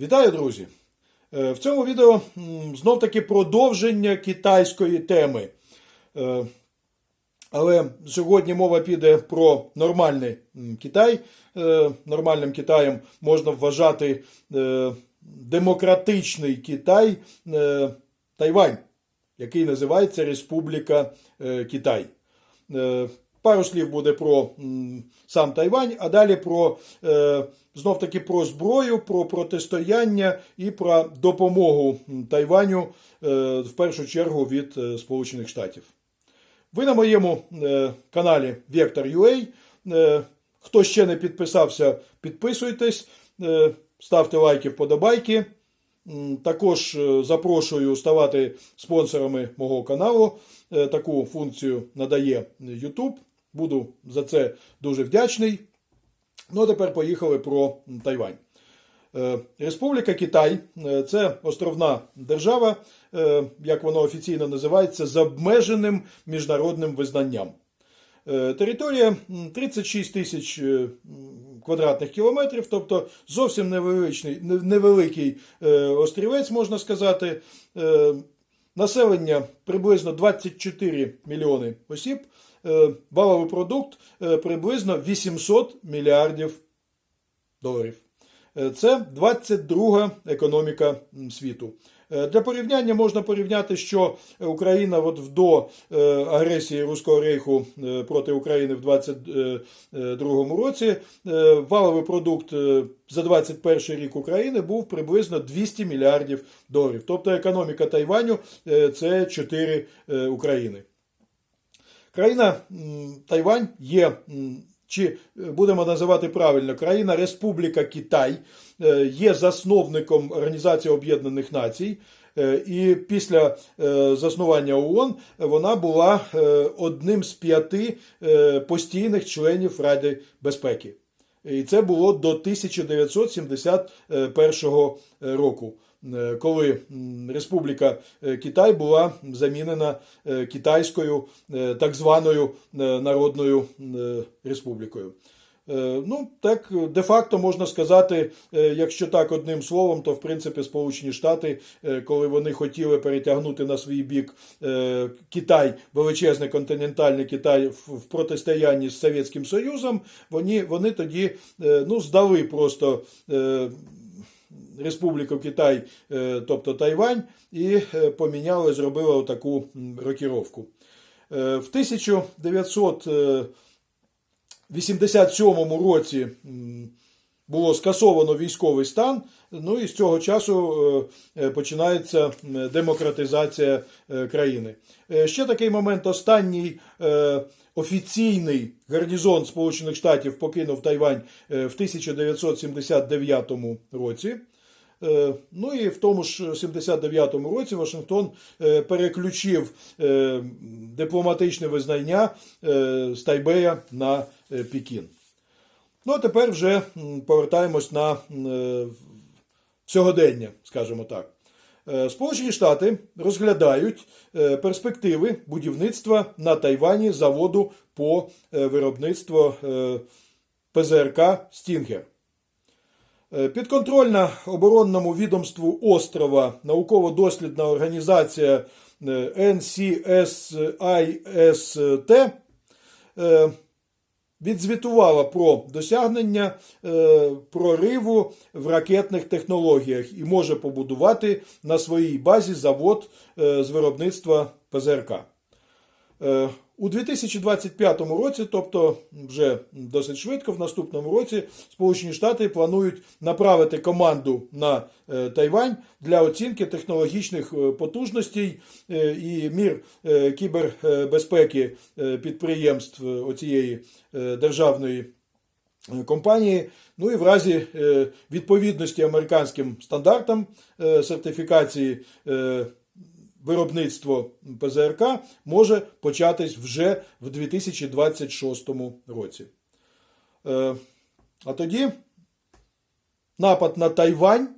Вітаю, друзі! Е, В цьому відео знов таки продовження китайської теми. Е, Але сьогодні мова піде про нормальний Китай. Е, Нормальним Китаєм можна вважати демократичний Китай Тайвань, який називається Республіка Китай. Пару слів буде про сам Тайвань, а далі про е, знов таки про зброю, про протистояння і про допомогу Тайваню е, в першу чергу від е, Сполучених Штатів. Ви на моєму каналі Vector.ua. Хто ще не підписався, підписуйтесь, ставте лайки, вподобайки. Також запрошую ставати спонсорами мого каналу. Таку функцію надає YouTube. Буду за це дуже вдячний. Ну а тепер поїхали про Тайвань. Е, Республіка Китай е, це островна держава, е, як воно офіційно називається, з обмеженим міжнародним визнанням. Територія 36 тисяч квадратних кілометрів, тобто зовсім невеличний, невеликий острівець, можна сказати. Населення приблизно 24 мільйони осіб. Е, Валовий продукт е, приблизно 800 мільярдів доларів. Е, Це 22 економіка світу. Для порівняння можна порівняти, що Україна от до агресії Руського рейху проти України в 22 році валовий продукт за 21 рік України був приблизно 200 мільярдів доларів. Тобто економіка Тайваню це 4 е, України. Країна Тайвань є, чи е, будемо називати правильно, країна Республіка Китай е, є засновником Організації Об'єднаних Націй. Е, І після заснування ООН вона була одним з п'яти постійних членів Ради безпеки. І це було до 1971 року, коли Республіка е, Китай була замінена е, китайською е, так званою е, Народною е, Республікою. Е, Ну, так, де-факто можна сказати, е, якщо так одним словом, то в принципі Сполучені Штати, е, коли вони хотіли перетягнути на свій бік е, Китай, величезний континентальний Китай в протистоянні з Совєтським Союзом, вони, вони тоді е, ну, здали просто. Республіку Китай, е, тобто Тайвань, і е, поміняли, зробили отаку рокіровку. Е, В 1987 році було скасовано військовий стан. Ну і з цього часу е, е, починається демократизація е, країни. Ще такий момент останній офіційний гарнізон Сполучених Штатів покинув Тайвань в 1979 році. Ну і в тому ж 79-му році Вашингтон переключив дипломатичне визнання з Тайбея на Пекін. Ну а тепер вже повертаємось на сьогодення, скажімо так. Е, Сполучені Штати розглядають е, перспективи будівництва на Тайвані заводу по е, виробництву ПЗРК Стінгер. Підконтрольна оборонному відомству острова науково-дослідна організація NCSIST відзвітувала про досягнення е, прориву в ракетних технологіях і може побудувати на своїй базі завод е, з виробництва ПЗРК. Е, У 2025 році, тобто вже досить швидко, в наступному році, Сполучені Штати планують направити команду на е, Тайвань для оцінки технологічних е, потужностей е, і мір кібербезпеки підприємств оцієї державної компанії. Ну і в разі відповідності американським стандартам сертифікації виробництво ПЗРК може початись вже в 2026 році. Е, А тоді напад на Тайвань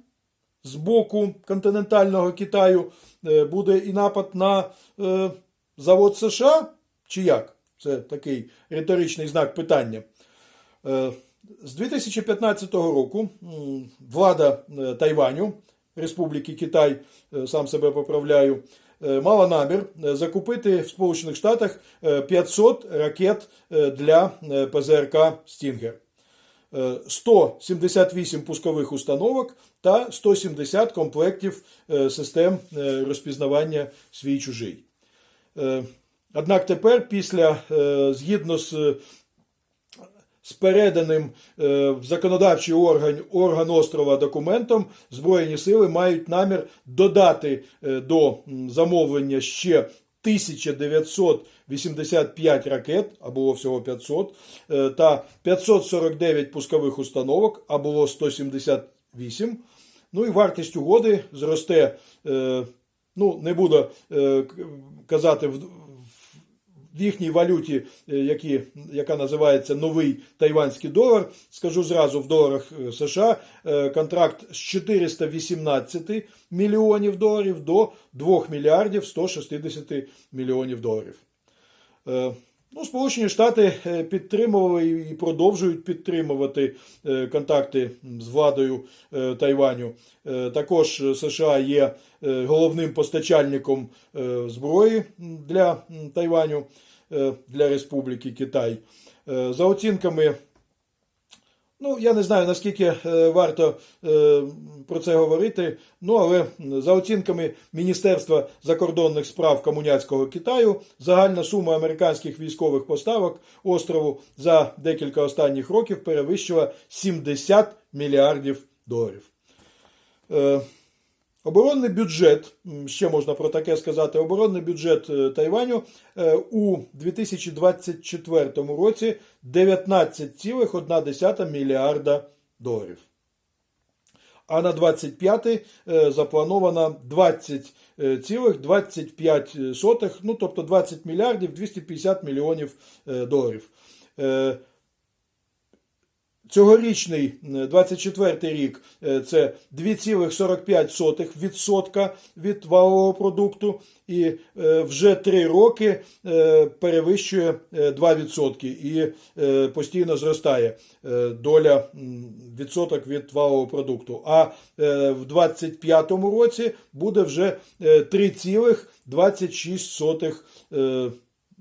з боку континентального Китаю е, буде і напад на е, завод США, чи як? Це такий риторичний знак питання. З 2015 року влада Тайваню, Республіки Китай, е, сам себе поправляю, е, мала намір е, закупити в Сполучених Штатах е, 500 ракет для ПЗРК Стінгер. Е, 178 пускових установок та 170 комплектів систем розпізнавання свій чужий. Однак тепер, після згідно з з переданим е, в законодавчий орган, орган острова документом Збройні сили мають намір додати е, до замовлення ще 1985 ракет, а було всього 500, е, та 549 пускових установок, а було 178. Ну і вартість угоди зросте, ну не буду казати в, їхній валюті, е, які, яка називається новий тайванський долар. Скажу зразу в доларах е, США е, контракт з 418 мільйонів доларів до 2 мільярдів 160 мільйонів доларів. Ну, Сполучені Штати е, підтримували і продовжують підтримувати е, контакти з владою е, Тайваню. Також США є головним постачальником зброї для Тайваню, для Республіки Китай. За оцінками Ну, я не знаю, наскільки е, варто е, про це говорити. Ну, але за оцінками Міністерства закордонних справ комуняцького Китаю, загальна сума американських військових поставок острову за декілька останніх років перевищила 70 мільярдів доларів. Оборонний бюджет, ще можна про таке сказати, оборонний бюджет е, Тайваню е, у 2024 році 19,1 мільярда доларів. А на 25 е, заплановано 20,25, ну тобто 20 мільярдів 250 мільйонів доларів. Е, Цьогорічний е, 24 рік е, це 2,45% від валового продукту, і е, вже 3 роки е, перевищує е, 2% і е, постійно зростає е, доля відсоток від валового продукту. А е, в 25 році буде вже е, 3,26% е,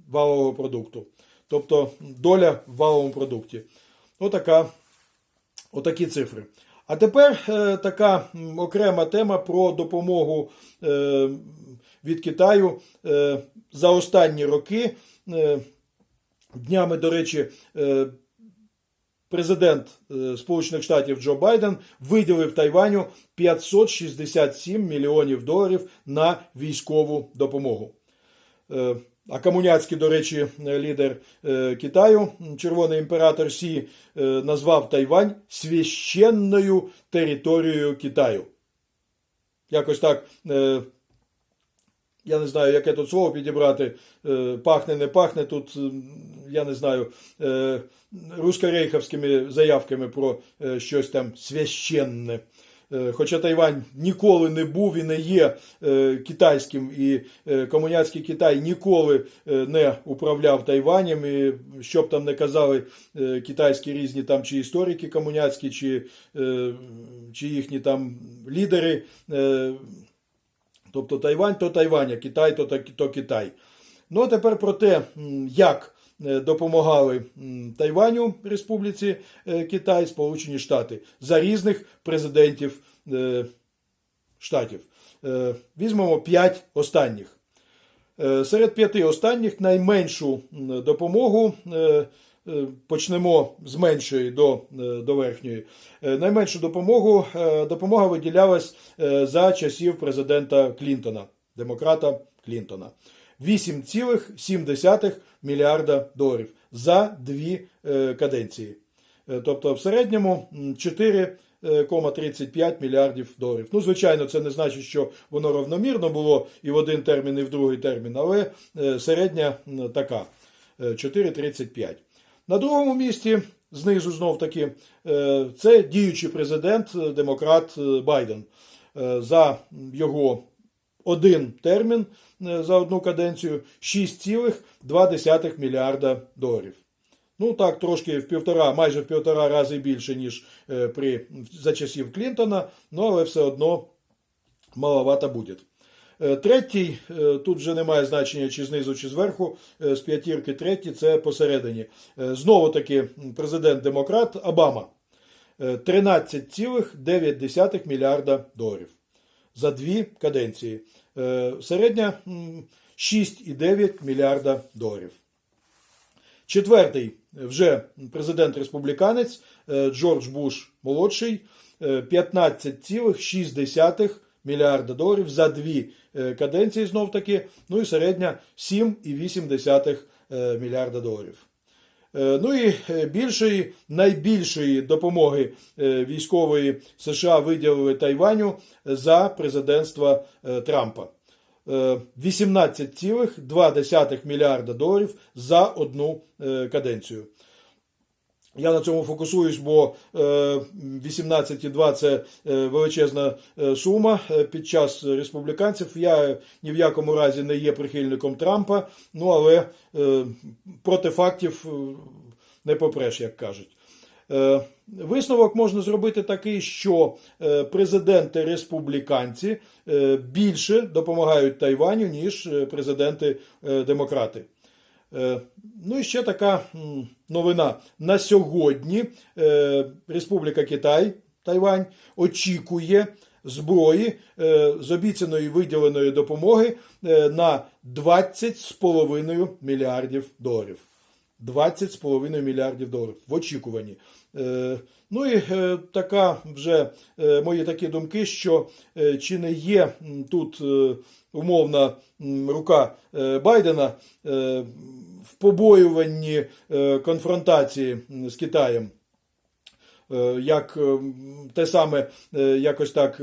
валового продукту. Тобто доля в валовому продукті. Отака Отакі цифри. А тепер е, така окрема тема про допомогу е, від Китаю е, за останні роки. Днями, до речі, президент Сполучених Штатів Джо Байден виділив Тайваню 567 мільйонів доларів на військову допомогу. Е, А комуняцький, до речі, лідер е, Китаю, червоний імператор Сі, е, назвав Тайвань священною територією Китаю. Якось так. е, Я не знаю, яке тут слово підібрати. Е, Пахне, не пахне. Тут, е, я не знаю, е, руськорейховськими заявками про е, щось там священне. Е, Хоча Тайвань ніколи не був і не є е, китайським, і е, комуняцький Китай ніколи не управляв Тайванем. І що б там не казали китайські різні там чи історики комуняцькі, чи, чи їхні там лідери. Тобто Тайвань то Тайвань, а Китай то, то Китай. Ну а тепер про те, як допомагали Тайваню Республіці е, Китай, Сполучені Штати за різних президентів е, штатів. Е, Візьмемо п'ять останніх. Е, Серед п'яти останніх найменшу допомогу. е, е, Почнемо з меншої до, е, до верхньої. Е, Найменшу допомогу е, допомога виділялась е, за часів президента Клінтона, демократа Клінтона. 8,7 мільярда доларів за дві е, каденції. Е, Тобто в середньому м, 4,35 мільярдів доларів. Ну, звичайно, це не значить, що воно равномірно було і в один термін, і в другий термін, але е, середня така е, 4,35. На другому місці, знизу знов таки, е, це діючий президент, е, демократ е, Байден. Е, За його один термін е, за одну каденцію 6,2 мільярда доларів. Ну так, трошки в півтора, майже в півтора рази більше, ніж е, при, за часів Клінтона, ну але все одно маловато буде. Е, Третій, тут вже немає значення чи знизу, чи зверху, з п'ятірки третій це посередині. Знову таки президент-демократ Обама. Е, 13,9 мільярда доларів за дві каденції. Е, Середня 6,9 мільярда доларів. Четвертий вже президент-республіканець е, Джордж Буш молодший е, 15,6 мільярда доларів за дві е, каденції знов таки. Ну і середня 7,8 е, мільярда доларів. Е, Ну і е, більшої, найбільшої допомоги е, військової США виділили Тайваню за президентства Трампа. Е, 18,2 мільярда доларів за одну каденцію. Я на цьому фокусуюсь, бо е, 18,2 це е, величезна е, сума під час республіканців. Я ні в якому разі не є прихильником Трампа, ну але проти фактів не попреш, як кажуть. Висновок можна зробити такий, що президенти республіканці більше допомагають Тайваню, ніж президенти демократи. Е, Ну і ще така новина. На сьогодні е, Республіка Китай, Тайвань, очікує зброї е, з обіцяної виділеної допомоги на 20,5 мільярдів доларів. 20,5 мільярдів доларів в очікуванні. Е, Ну і е, така вже е, мої такі думки, що чи не є тут умовна рука Байдена в побоюванні конфронтації з Китаєм. Як те саме якось так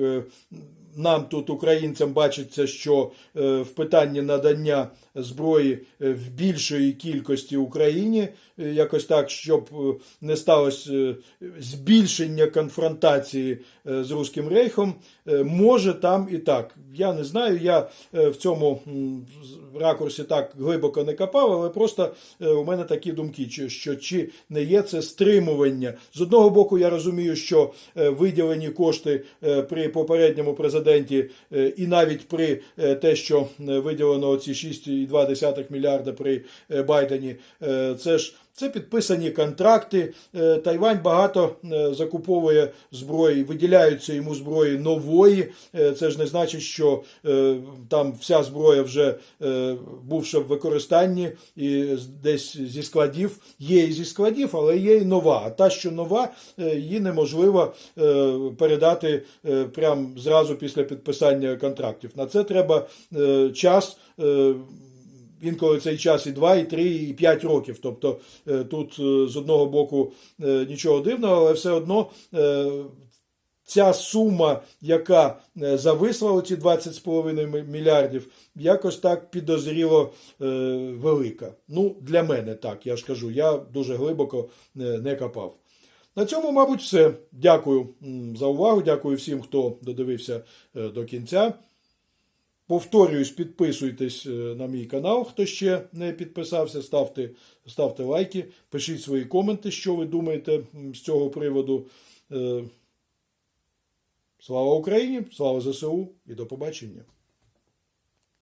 нам тут, українцям, бачиться, що е, в питанні надання зброї е, в більшої кількості Україні, е, якось так, щоб не сталося збільшення конфронтації з Руським Рейхом, може там і так. Я не знаю, я в цьому ракурсі так глибоко не копав, але просто у мене такі думки, що чи не є це стримування. З одного боку, я розумію, що виділені кошти при попередньому президенті, е, і навіть при е, те, що е, виділено ці 6,2 мільярда при Байдені, це ж. Це підписані контракти. Е, Тайвань багато е, закуповує зброї, виділяються йому зброї нової. Е, Це ж не значить, що там вся зброя вже бувши в використанні і десь зі складів. Є і зі складів, але є і нова. А та, що нова, її неможливо передати прямо зразу після підписання контрактів. На це треба час. Інколи цей час і 2, і 3, і 5 років. Тобто е, тут е, з одного боку е, нічого дивного, але все одно ця сума, яка зависла оці 20,5 мільярдів, якось так підозріло велика. Ну, для мене так, я ж кажу, я дуже глибоко не копав. На цьому, мабуть, все. Дякую за увагу. Дякую всім, хто додивився до кінця. Повторююсь, підписуйтесь е, на мій канал, хто ще не підписався, ставте, ставте лайки, пишіть свої коменти, що ви думаєте з цього приводу. Е, Слава Україні! Слава ЗСУ і до побачення!